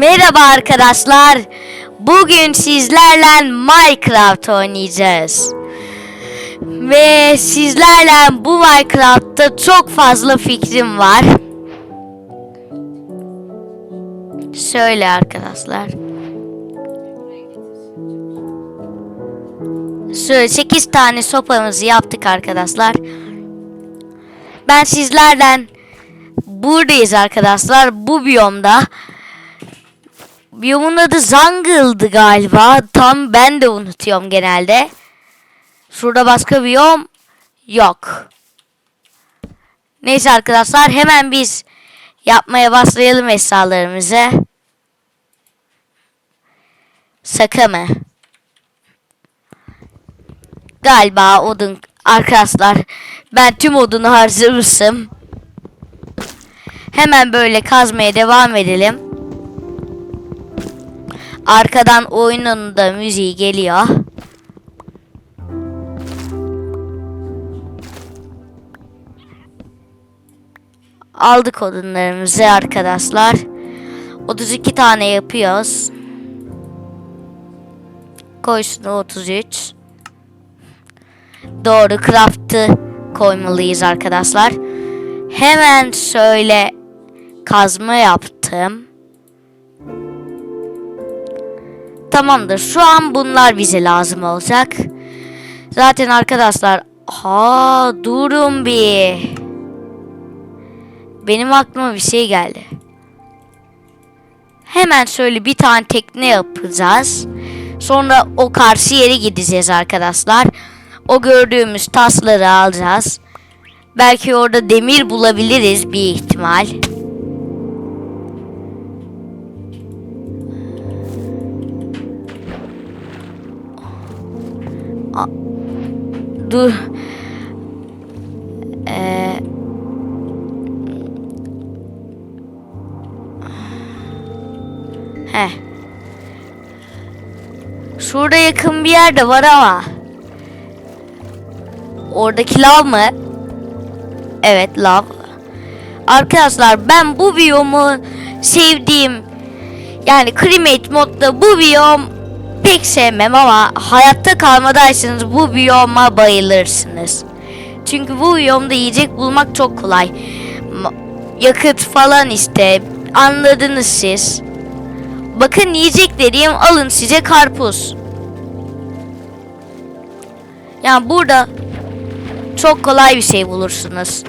Merhaba arkadaşlar. Bugün sizlerle Minecraft oynayacağız. Ve sizlerle bu Minecraft'ta çok fazla fikrim var. Söyle arkadaşlar. Şöyle 8 tane sopamızı yaptık arkadaşlar. Ben sizlerden buradayız arkadaşlar. Bu biyomda. Biyomun adı Zangıl'dı galiba. Tam ben de unutuyorum genelde. Şurada başka biyom yok. Neyse arkadaşlar hemen biz yapmaya başlayalım eşyalarımızı. Saka mı? Galiba odun arkadaşlar. Ben tüm odunu harcamışım. Hemen böyle kazmaya devam edelim. Arkadan oyunun da müziği geliyor. Aldık odunlarımızı arkadaşlar. 32 tane yapıyoruz. Koy şunu 33. Doğru craft'ı koymalıyız arkadaşlar. Hemen şöyle kazma yaptım. Tamamdır. Şu an bunlar bize lazım olacak. Zaten arkadaşlar ha durun bir. Benim aklıma bir şey geldi. Hemen şöyle bir tane tekne yapacağız. Sonra o karşı yere gideceğiz arkadaşlar. O gördüğümüz tasları alacağız. Belki orada demir bulabiliriz bir ihtimal. Dur. Ee, Heh. Şurada yakın bir yerde var ama. Oradaki lav mı? Evet lav. Arkadaşlar ben bu biyomu sevdiğim yani Cremate modda bu biyom pek sevmem ama hayatta kalmadaysanız bu biyoma bayılırsınız. Çünkü bu biyomda yiyecek bulmak çok kolay. Yakıt falan işte anladınız siz. Bakın yiyecek dediğim alın size karpuz. Yani burada çok kolay bir şey bulursunuz.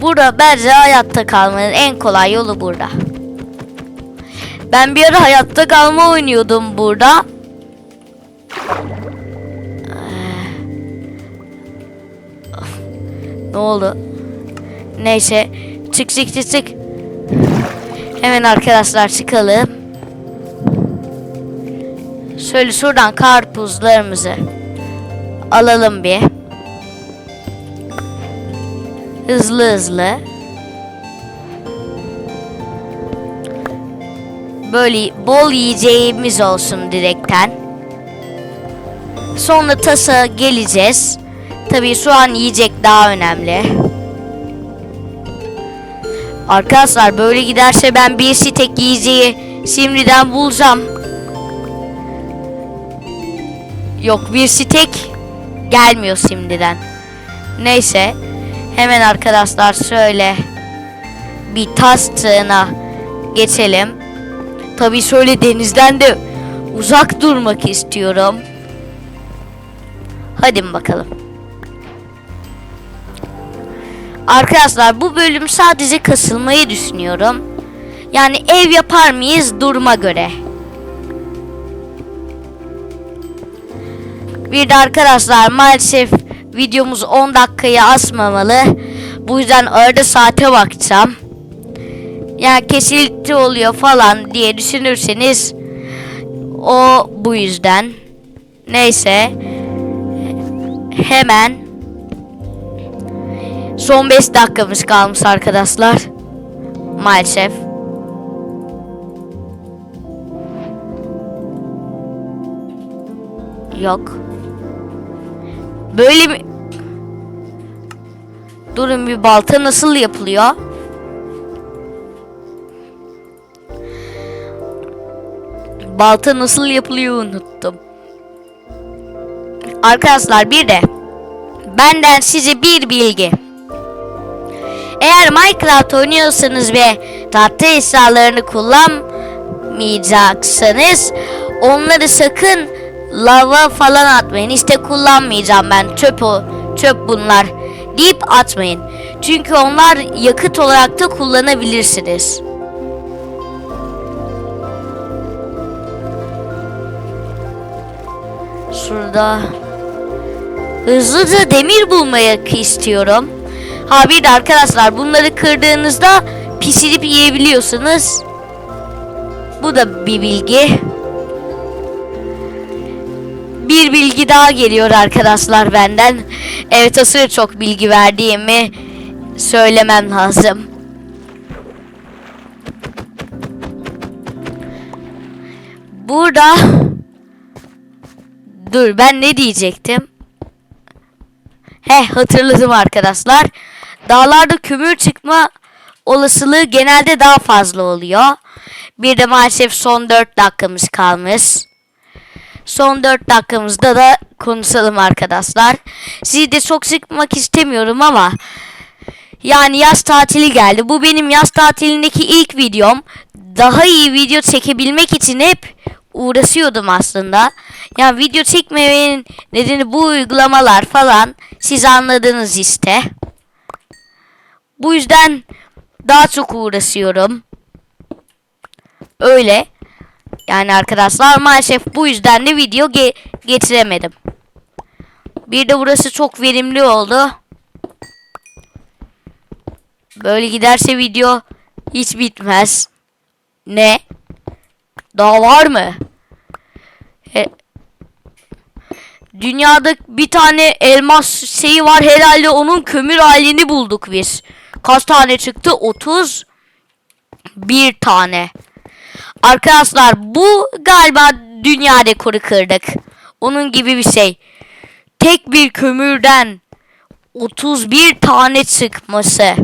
Burada bence hayatta kalmanın en kolay yolu burada. Ben bir ara hayatta kalma oynuyordum burada. Ne oldu? Neyse. Çık çık çık çık. Hemen arkadaşlar çıkalım. Şöyle şuradan karpuzlarımızı alalım bir. Hızlı hızlı. Böyle bol yiyeceğimiz olsun direkten. Sonra tasa geleceğiz. Tabii şu an yiyecek daha önemli. Arkadaşlar böyle giderse ben bir tek yiyeceği şimdiden bulacağım. Yok bir stek gelmiyor şimdiden. Neyse. Hemen arkadaşlar şöyle bir tas geçelim. Tabii şöyle denizden de uzak durmak istiyorum. Hadi bakalım. Arkadaşlar bu bölüm sadece kasılmayı düşünüyorum. Yani ev yapar mıyız duruma göre. Bir de arkadaşlar maalesef videomuz 10 dakikaya asmamalı. Bu yüzden arada saate bakacağım. Yani kesinti oluyor falan diye düşünürseniz o bu yüzden. Neyse. Hemen son 5 dakikamız kalmış arkadaşlar. Maalesef. Yok. Böyle mi? Durun bir balta nasıl yapılıyor? Balta nasıl yapılıyor unuttum. Arkadaşlar bir de benden size bir bilgi. Eğer Minecraft oynuyorsanız ve tahta eşyalarını kullanmayacaksanız onları sakın lava falan atmayın. İşte kullanmayacağım ben çöp o çöp bunlar deyip atmayın. Çünkü onlar yakıt olarak da kullanabilirsiniz. Şurada hızlıca demir bulmaya istiyorum. Ha bir de arkadaşlar bunları kırdığınızda pişirip yiyebiliyorsunuz. Bu da bir bilgi. Bir bilgi daha geliyor arkadaşlar benden. Evet aslında çok bilgi verdiğimi söylemem lazım. Burada Dur ben ne diyecektim? He hatırladım arkadaşlar. Dağlarda kömür çıkma olasılığı genelde daha fazla oluyor. Bir de maalesef son 4 dakikamız kalmış. Son 4 dakikamızda da konuşalım arkadaşlar. Sizi de çok sıkmak istemiyorum ama yani yaz tatili geldi. Bu benim yaz tatilindeki ilk videom. Daha iyi video çekebilmek için hep uğraşıyordum aslında. Yani video çekmemenin nedeni bu uygulamalar falan. Siz anladınız işte. Bu yüzden daha çok uğraşıyorum. Öyle. Yani arkadaşlar maalesef bu yüzden de video ge getiremedim. Bir de burası çok verimli oldu. Böyle giderse video hiç bitmez. Ne? Daha var mı? He- Dünyada bir tane elmas şeyi var herhalde onun kömür halini bulduk biz. Kaç tane çıktı? 30 bir tane. Arkadaşlar bu galiba dünya rekoru kırdık. Onun gibi bir şey. Tek bir kömürden 31 tane çıkması.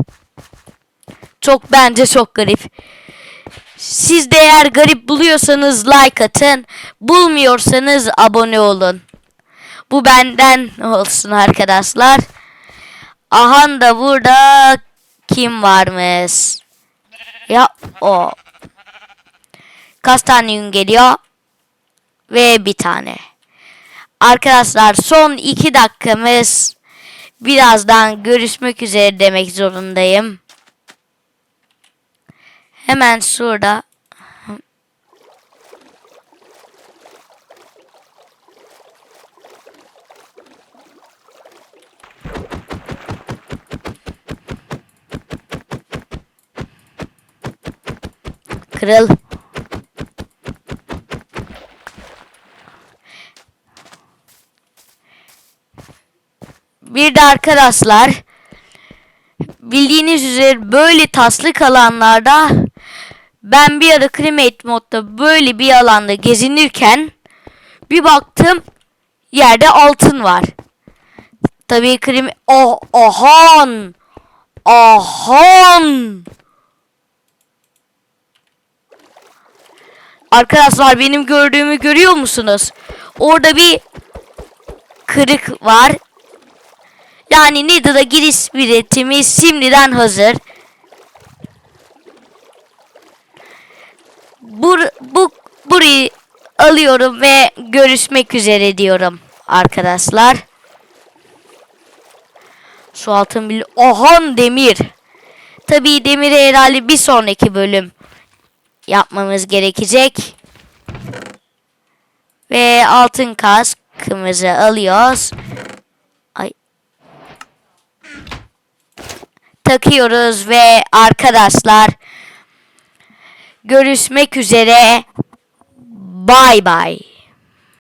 Çok bence çok garip. Siz de eğer garip buluyorsanız like atın. Bulmuyorsanız abone olun. Bu benden olsun arkadaşlar. Ahan da burada kim varmış? Ya o. Kaç tane yün geliyor? Ve bir tane. Arkadaşlar son iki dakikamız. Birazdan görüşmek üzere demek zorundayım. Hemen şurada. Kırıl. Bir de arkadaşlar bildiğiniz üzere böyle taslık alanlarda ben bir ara Cremate modda böyle bir alanda gezinirken bir baktım yerde altın var. Tabii krim oh ahan ahan Arkadaşlar benim gördüğümü görüyor musunuz? Orada bir kırık var. Yani Needle'a giriş biletimiz şimdiden hazır. Bur bu burayı alıyorum ve görüşmek üzere diyorum arkadaşlar. Su altın bil Ohan demir. Tabii demiri herhalde bir sonraki bölüm yapmamız gerekecek. Ve altın kaskımızı alıyoruz. Ay. Takıyoruz ve arkadaşlar görüşmek üzere. Bay bay.